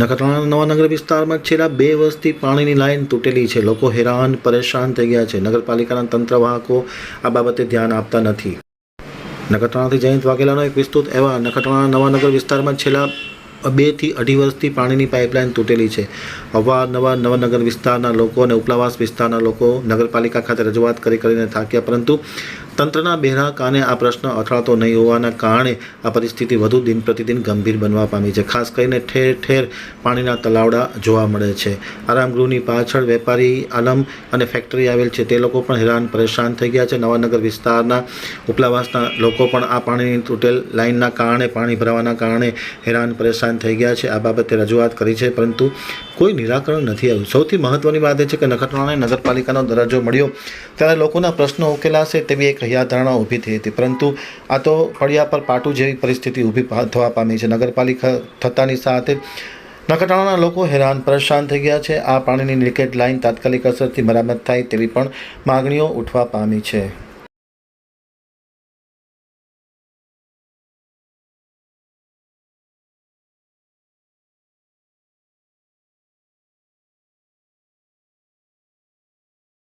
નખત્રાણા નવાનગર વિસ્તારમાં છેલ્લા બે વર્ષથી પાણીની લાઈન તૂટેલી છે. લોકો હેરાન, પરેશાન થઈ ગયા છે. નગરપાલિકાના તંત્રવાહકો આ બાબતે ધ્યાન આપતા નથી. નખત્રાણાથી જયંત વાઘેલાનો એક વિસ્તૃત એવા નખત્રાણા નવાનગર વિસ્તારમાં છેલ્લા બેથી અઢી વર્ષથી પાણીની પાઇપલાઇન તૂટેલી છે. અવારનવાર નવાનગર વિસ્તારના લોકો અને ઉપલાવાસ વિસ્તારના લોકો નગરપાલિકા ખાતે રજૂઆત કરી કરીને થાક્યા, પરંતુ તંત્રના બહેરા કાને આ પ્રશ્ન અથડાતો નહીં હોવાના કારણે આ પરિસ્થિતિ વધુ દિન પ્રતિદિન ગંભીર બનવા પામી છે. ખાસ કરીને ઠેર ઠેર પાણીના તલાવડા જોવા મળે છે. આરામગૃહની પાછળ વેપારી આલમ અને ફેક્ટરી આવેલ છે. તે લોકો પણ હેરાન પરેશાન થઈ ગયા છે. નવાનગર વિસ્તારના ઉપલાવાસના લોકો પણ આ પાણીની તૂટેલ લાઇનના કારણે પાણી ભરાવાના કારણે હેરાન પરેશાન થઈ ગયા છે. આ બાબતે રજૂઆત કરી છે, પરંતુ કોઈ નિરાકરણ નથી આવ્યું. સૌથી મહત્ત્વની વાત એ છે કે નખત્રાણાને નગરપાલિકાનો દરજ્જો મળ્યો. ત્યારે લોકોના પ્રશ્નો ઉકેલાશે તેવી એક હૈયાધારણા ઊભી થઈ હતી. પરંતુ આ તો ફળિયા પર પાટું જેવી પરિસ્થિતિ ઊભી થવા પામી છે. નગરપાલિકા થતાની સાથે નખત્રાણાના લોકો હેરાન, પરેશાન થઈ ગયા છે. આ પાણીની લીકેજ લાઇન તાત્કાલિક અસરથી મરામત થાય તેવી પણ માગણીઓ ઉઠવા પામી છે.